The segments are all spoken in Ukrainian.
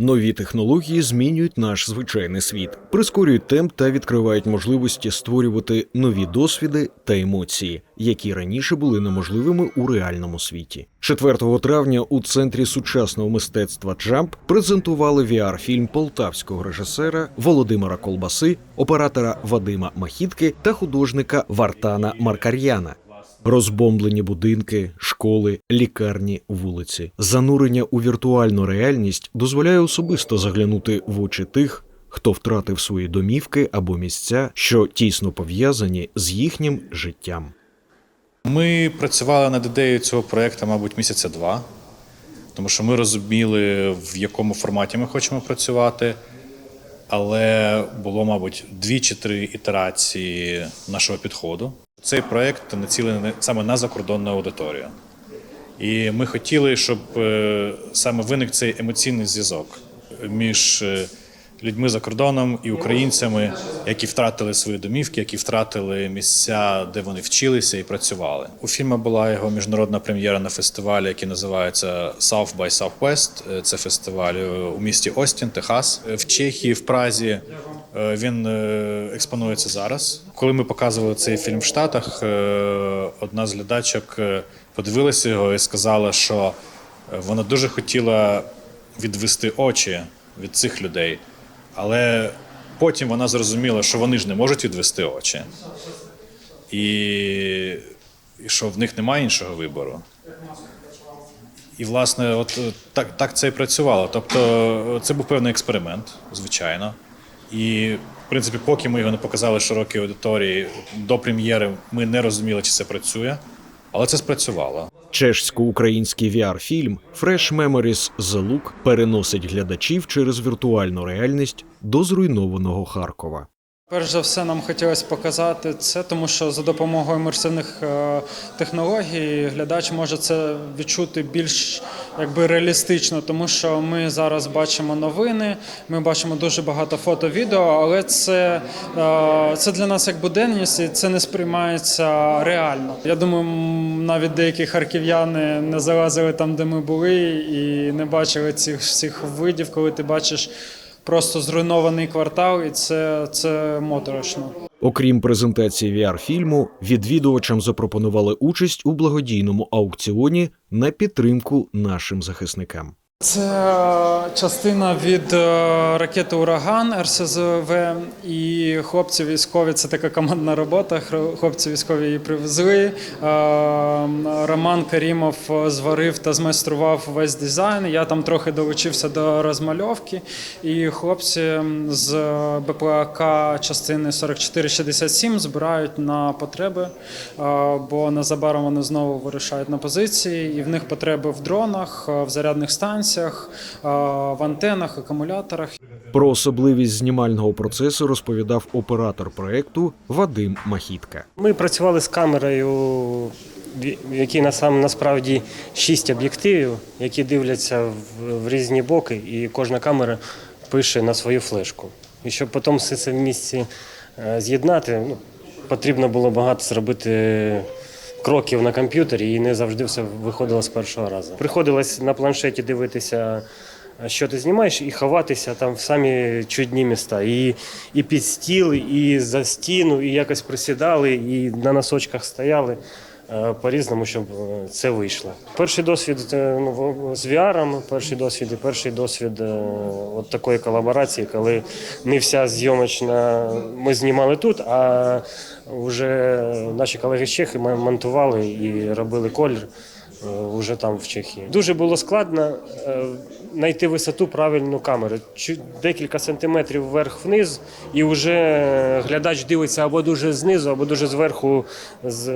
Нові технології змінюють наш звичайний світ, прискорюють темп та відкривають можливості створювати нові досвіди та емоції, які раніше були неможливими у реальному світі. 4 травня у центрі сучасного мистецтва Джамп презентували VR-фільм полтавського режисера Володимира Колбаси, оператора Вадима Махітки та художника Вартана Маркар'яна. Розбомблені будинки, школи, лікарні, вулиці. Занурення у віртуальну реальність дозволяє особисто заглянути в очі тих, хто втратив свої домівки або місця, що тісно пов'язані з їхнім життям. Ми працювали над ідеєю цього проєкту, мабуть, місяця два, тому що ми розуміли, в якому форматі ми хочемо працювати. Але було, мабуть, дві чи три ітерації нашого підходу. Цей проект націлений саме на закордонну аудиторію. І ми хотіли, щоб е, саме виник цей емоційний зв'язок між е, людьми за кордоном і українцями, які втратили свої домівки, які втратили місця, де вони вчилися і працювали. У фільму була його міжнародна прем'єра на фестивалі, який називається South by Southwest. Е, Це фестиваль е, у місті Остін, Техас. Е, В Чехії, в Празі він експонується зараз. Коли ми показували цей фільм в Штатах, одна з глядачок подивилася його і сказала, що вона дуже хотіла відвести очі від цих людей. Але потім вона зрозуміла, що вони ж не можуть відвести очі, і, і що в них немає іншого вибору. І, власне, от е, так, так це і працювало. Тобто, е, це був певний експеримент, звичайно. І, в принципі, поки ми його не показали широкій аудиторії до прем'єри, ми не розуміли, чи це працює, але це спрацювало. Чешсько-український VR-фільм Fresh Memories The Look переносить глядачів через віртуальну реальність до зруйнованого Харкова. Перш за все, нам хотілося показати це, тому що за допомогою імерсивних е, технологій глядач може це відчути більш якби реалістично, тому що ми зараз бачимо новини, ми бачимо дуже багато фото, відео, але це, е, це для нас як буденність, і це не сприймається реально. Я думаю, навіть деякі харків'яни не залазили там, де ми були, і не бачили цих всіх видів, коли ти бачиш просто зруйнований квартал, і це, це моторошно. Окрім презентації VR-фільму, відвідувачам запропонували участь у благодійному аукціоні на підтримку нашим захисникам. Це е, частина від е, ракети Ураган РСЗВ і хлопці військові. Це така командна робота. Хлопці військові її привезли. Е, Роман Карімов зварив та змайстрував весь дизайн. Я там трохи долучився до розмальовки. І хлопці з БПЛК частини 4467 збирають на потреби, бо незабаром вони знову вирушають на позиції, і в них потреби в дронах, в зарядних станціях, е, в антенах, акумуляторах. Про особливість знімального процесу розповідав оператор проекту Вадим Махітка. Ми працювали з камерою, в якій на сам насправді шість об'єктивів, які дивляться в, в різні боки, і кожна камера пише на свою флешку. І щоб потім все це в місці е, з'єднати, ну, потрібно було багато зробити. Кроків на комп'ютері і не завжди все виходило з першого разу. Приходилось на планшеті дивитися, що ти знімаєш, і ховатися там в самі чудні міста. І, і під стіл, і за стіну, і якось присідали, і на носочках стояли по-різному, щоб е, це вийшло. Перший досвід е, ну, з VR, перший досвід і перший досвід е, от такої колаборації, коли не вся зйомочна ми знімали тут, а вже наші колеги з Чехи монтували і робили колір е, вже там в Чехії. Дуже було складно е, знайти висоту правильну камери. Декілька сантиметрів вверх-вниз, і вже глядач дивиться або дуже знизу, або дуже зверху з.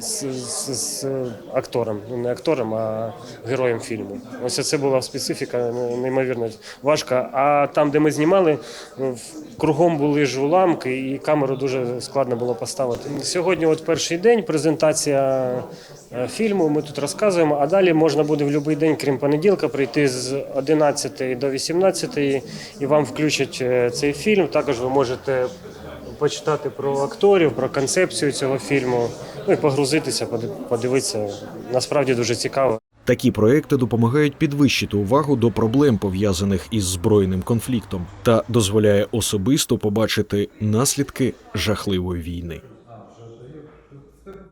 З, з, з актором, ну не актором, а героєм фільму. Ось це була специфіка, ну, неймовірно важка. А там, де ми знімали, кругом були ж уламки, і камеру дуже складно було поставити. Сьогодні, от перший день, презентація е, фільму. Ми тут розказуємо, а далі можна буде в будь-який день, крім понеділка, прийти з 11 до 18 і вам включать е, цей фільм. Також ви можете почитати про акторів, про концепцію цього фільму, ну і погрузитися, поди- подивитися. Насправді дуже цікаво. Такі проекти допомагають підвищити увагу до проблем, пов'язаних із збройним конфліктом, та дозволяє особисто побачити наслідки жахливої війни.